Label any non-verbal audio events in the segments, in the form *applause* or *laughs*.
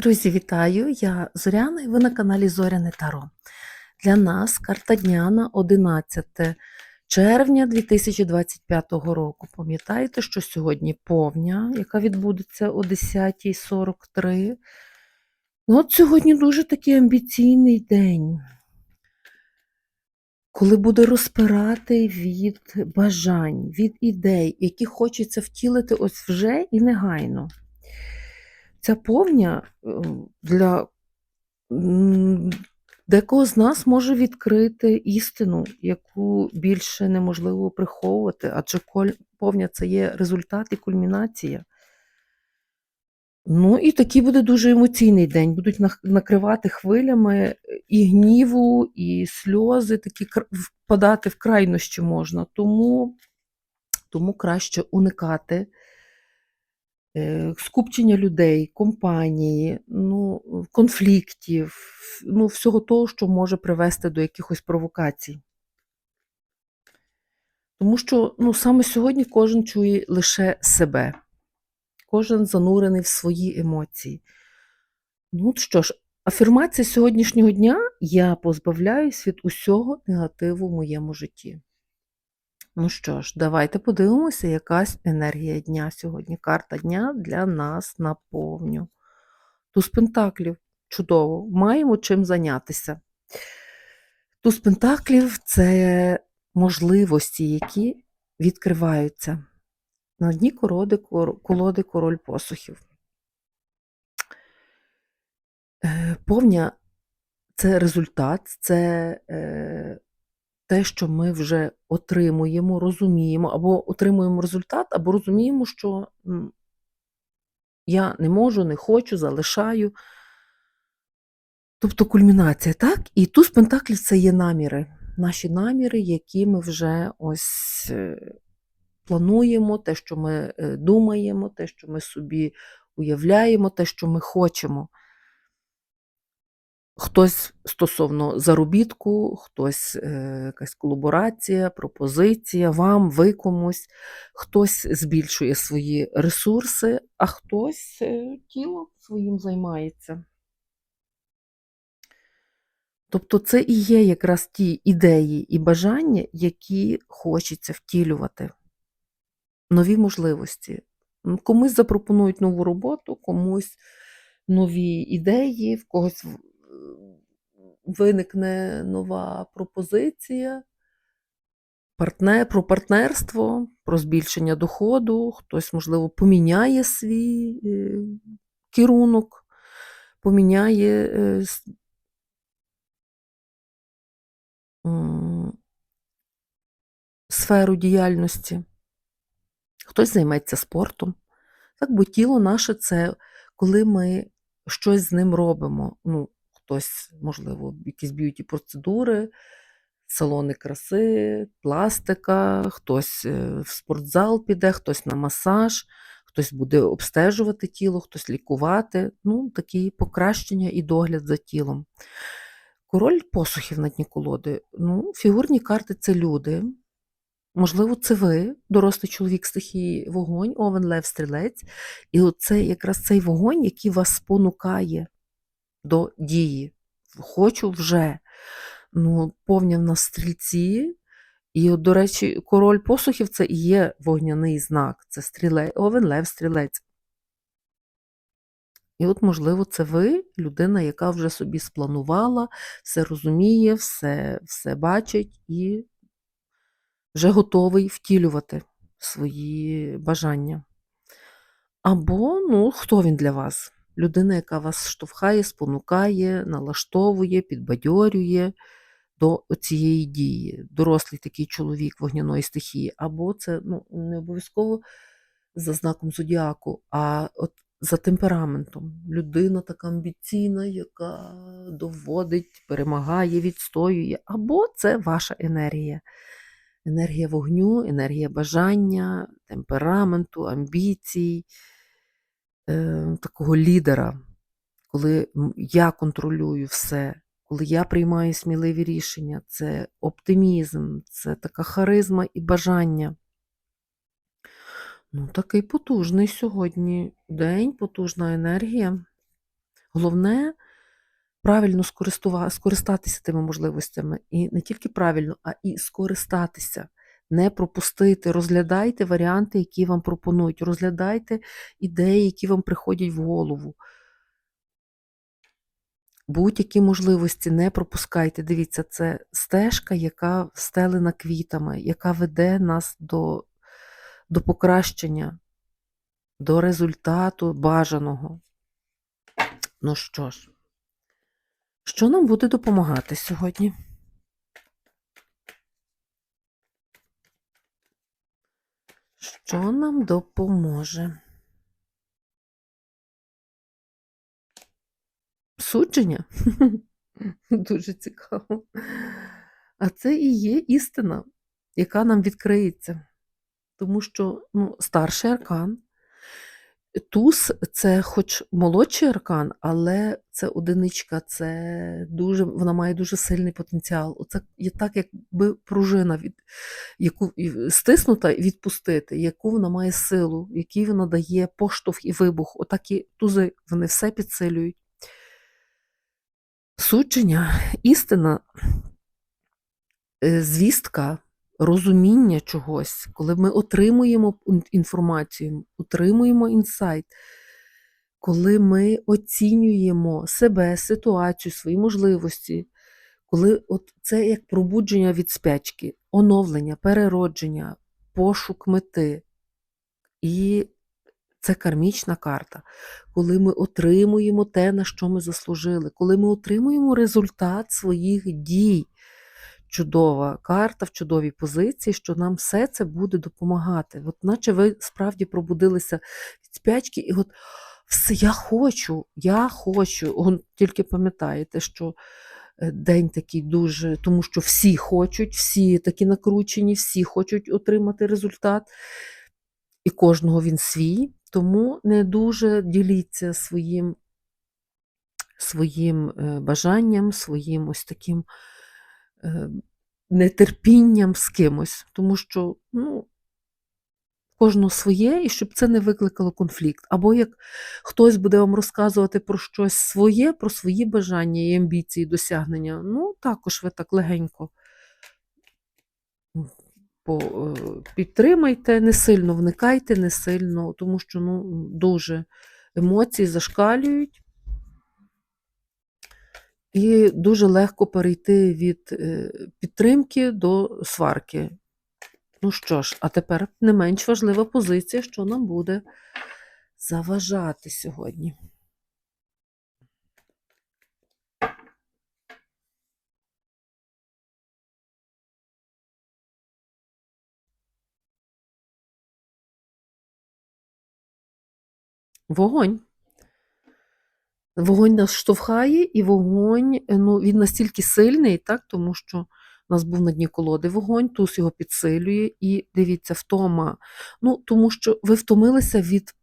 Друзі, вітаю! Я Зоряна і ви на каналі Зоряне Таро. Для нас карта дня на 11 червня 2025 року. Пам'ятаєте, що сьогодні повня, яка відбудеться о 10.43. Ну, От сьогодні дуже такий амбіційний день, коли буде розпирати від бажань, від ідей, які хочеться втілити ось вже і негайно. Ця повня е, для декого з нас може відкрити істину, яку більше неможливо приховувати, адже повня це є результат і кульмінація. Ну і такий буде дуже емоційний день. Будуть накривати хвилями і гніву, і сльози, такі впадати в крайнощі можна. Тому, тому краще уникати е, скупчення людей, компанії, ну, конфліктів, ну, всього того, що може привести до якихось провокацій. Тому що ну, саме сьогодні кожен чує лише себе, кожен занурений в свої емоції. Ну що ж, афірмація сьогоднішнього дня я позбавляюсь від усього негативу в моєму житті. Ну що ж, давайте подивимося, якась енергія дня сьогодні. Карта дня для нас наповню. Туз пентаклів. Чудово, маємо чим зайнятися. Туз пентаклів це можливості, які відкриваються. На дні колоди, колоди король посухів. Е, Повня це результат, це е, те, що ми вже отримуємо, розуміємо, або отримуємо результат, або розуміємо, що я не можу, не хочу, залишаю. Тобто кульмінація, так? І туз пентаклів це є наміри. Наші наміри, які ми вже ось е, плануємо, те, що ми е, думаємо, те, що ми собі уявляємо, те, що ми хочемо. Хтось стосовно заробітку, хтось е, якась колаборація, пропозиція, вам, ви комусь, хтось збільшує свої ресурси, а хтось е, тілом своїм займається. Тобто це і є якраз ті ідеї і бажання, які хочеться втілювати, нові можливості. Комусь запропонують нову роботу, комусь нові ідеї, в когось виникне нова пропозиція. Партнер, про партнерство, про збільшення доходу, хтось, можливо, поміняє свій е, керунок, поміняє е, сферу діяльності, хтось займеться спортом. Так, бо тіло наше це коли ми щось з ним робимо. Ну, хтось, можливо, якісь б'юті процедури, салони краси, пластика, хтось е, в спортзал піде, хтось на масаж, хтось буде обстежувати тіло, хтось лікувати. Ну, такі покращення і догляд за тілом. Король посухів на дні колоди. Ну, фігурні карти це люди. Можливо, це ви, дорослий чоловік стихії вогонь, овен, лев, стрілець. І оце якраз цей вогонь, який вас спонукає до дії. Хочу вже. Ну, повня в стрільці. І, от, до речі, король посухів це і є вогняний знак. Це стрілець, овен, лев, стрілець. І от, можливо, це ви, людина, яка вже собі спланувала, все розуміє, все, все бачить і вже готовий втілювати свої бажання. Або, ну, хто він для вас? Людина, яка вас штовхає, спонукає, налаштовує, підбадьорює до цієї дії. Дорослий такий чоловік вогняної стихії. Або це ну, не обов'язково за знаком зодіаку, а от за темпераментом. Людина така амбіційна, яка доводить, перемагає, відстоює. Або це ваша енергія. Енергія вогню, енергія бажання, темпераменту, амбіцій, такого лідера, коли я контролюю все, коли я приймаю сміливі рішення, це оптимізм, це така харизма і бажання. Ну, такий потужний сьогодні день, потужна енергія. Головне правильно скористатися тими можливостями. І не тільки правильно, а і скористатися. Не пропустити, розглядайте варіанти, які вам пропонують, розглядайте ідеї, які вам приходять в голову. Будь-які можливості не пропускайте. Дивіться, це стежка, яка встелена квітами, яка веде нас до, до покращення, до результату бажаного. Ну що ж, що нам буде допомагати сьогодні? Що нам допоможе? Судження? *laughs* Дуже цікаво. А це і є істина, яка нам відкриється. Тому що ну, старший аркан, туз це хоч молодший аркан, але це одиничка, це дуже, вона має дуже сильний потенціал. Оце є так, якби пружина, від, яку стиснута відпустити, яку вона має силу, який вона дає поштовх і вибух. Отак і тузи, вони все підсилюють. Судження, істина, е, звістка, розуміння чогось, коли ми отримуємо інформацію, отримуємо інсайт, коли ми оцінюємо себе, ситуацію, свої можливості, коли от це як пробудження від спячки, оновлення, переродження, пошук мети. І це кармічна карта, коли ми отримуємо те, на що ми заслужили, коли ми отримуємо результат своїх дій. Чудова карта в чудовій позиції, що нам все це буде допомагати. От наче ви справді пробудилися від спячки, і от все, я хочу, я хочу. Он, тільки пам'ятаєте, що е, день такий дуже, тому що всі хочуть, всі такі накручені, всі хочуть отримати результат і кожного він свій, тому не дуже діліться своїм, своїм е, бажанням, своїм ось таким нетерпінням з кимось, тому що ну, кожного своє, і щоб це не викликало конфлікт. Або як хтось буде вам розказувати про щось своє, про свої бажання і амбіції, досягнення, ну також ви так легенько е, підтримайте, не сильно вникайте, не сильно, тому що ну, дуже емоції зашкалюють. І дуже легко перейти від е, підтримки до сварки. Ну що ж, а тепер не менш важлива позиція, що нам буде заважати сьогодні. Вогонь. Вогонь нас штовхає, і вогонь, е, ну, він настільки сильний, так, тому що у нас був на дні колоди вогонь, туз його підсилює, і дивіться, втома. Ну, тому що ви втомилися від,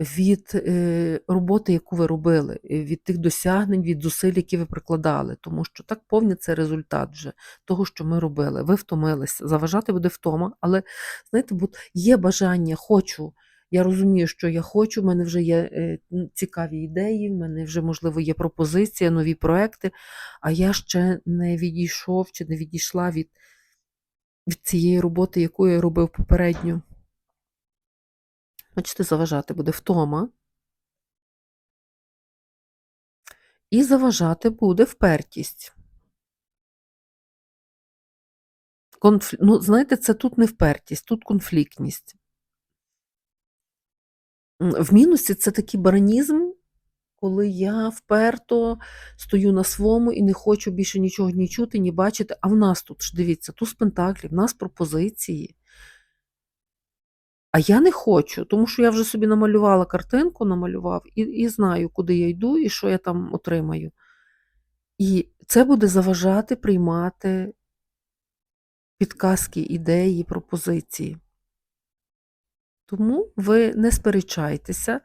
від е, роботи, яку ви робили, е, від тих досягнень, від зусиль, які ви прикладали, тому що так повний це результат вже того, що ми робили. Ви втомилися. Заважати буде втома, але знаєте, є бажання, хочу. Я розумію, що я хочу, в мене вже є е, цікаві ідеї, в мене вже, можливо, є пропозиція, нові проекти, а я ще не відійшов чи не відійшла від, від цієї роботи, яку я робив попередньо. Бачите, заважати буде втома. І заважати буде впертість. Конф... Ну, знаєте, це тут не впертість, тут конфліктність. В мінусі це такий баранізм, коли я вперто стою на своєму і не хочу більше нічого ні чути, ні бачити. А в нас тут ж дивіться, туз пентаклів, в нас пропозиції. А я не хочу, тому що я вже собі намалювала картинку, намалював і, і знаю, куди я йду і що я там отримаю. І це буде заважати приймати підказки, ідеї, пропозиції. Тому ви не сперечайтеся,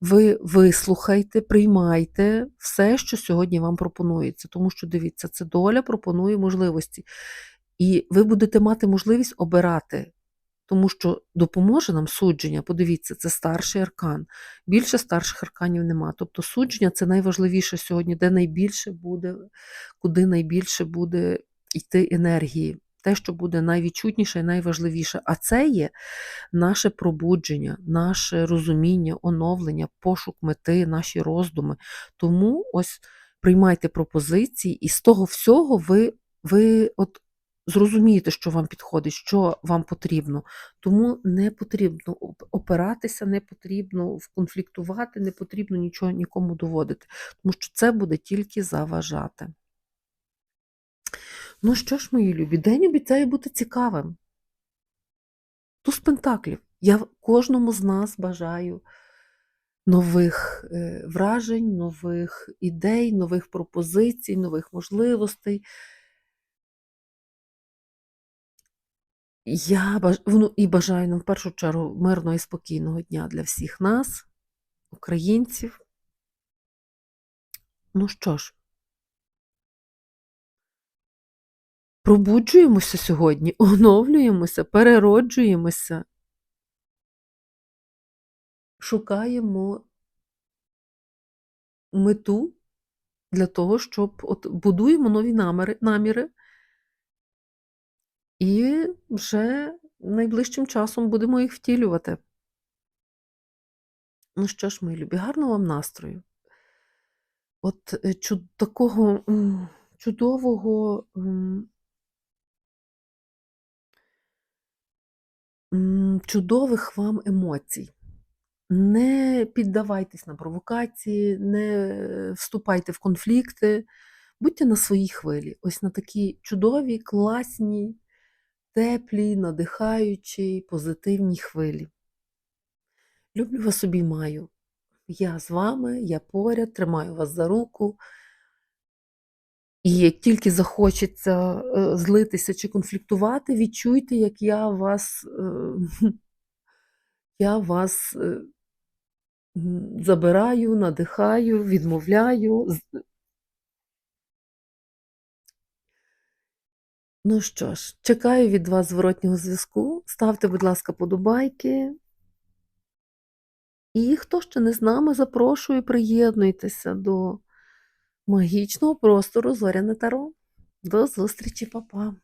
ви вислухайте, приймайте все, що сьогодні вам пропонується. Тому що, дивіться, це доля пропонує можливості. І ви будете мати можливість обирати тому що допоможе нам судження. Подивіться, це старший аркан. Більше старших арканів нема. Тобто судження це найважливіше сьогодні, де найбільше буде, куди найбільше буде йти енергії. Те, що буде найвідчутніше і найважливіше. А це є наше пробудження, наше розуміння, оновлення, пошук мети, наші роздуми. Тому ось приймайте пропозиції, і з того всього ви, ви от зрозумієте, що вам підходить, що вам потрібно. Тому не потрібно опиратися, не потрібно конфліктувати, не потрібно нічого нікому доводити, тому що це буде тільки заважати. Ну що ж, мої любі, день обіцяє бути цікавим. Туз Пентаклів. Я кожному з нас бажаю нових е, вражень, нових ідей, нових пропозицій, нових можливостей. Я баж... ну, і бажаю нам в першу чергу мирного і спокійного дня для всіх нас, українців. Ну що ж, пробуджуємося сьогодні, *laughs* оновлюємося, перероджуємося, шукаємо мету для того, щоб от будуємо нові наміри, наміри, і вже найближчим часом будемо їх втілювати. Ну що ж, мої любі, гарного вам настрою. От е, чу- такого чудового чудових вам емоцій. Не піддавайтесь на провокації, не вступайте в конфлікти, будьте на своїй хвилі. Ось на такій чудовій, класній, теплій, надихаючій, позитивній хвилі. Люблю вас обіймаю. Я з вами, я поряд, тримаю вас за руку. І як тільки захочеться е, злитися чи конфліктувати, відчуйте, як я вас, е, *laughs* я вас е, забираю, надихаю, відмовляю. Ну що ж, чекаю від вас зворотнього зв'язку. Ставте, будь ласка, подобайки. І хто ще не з нами, запрошую, приєднуйтеся до магічного простору Зоряне Таро. До зустрічі, папа!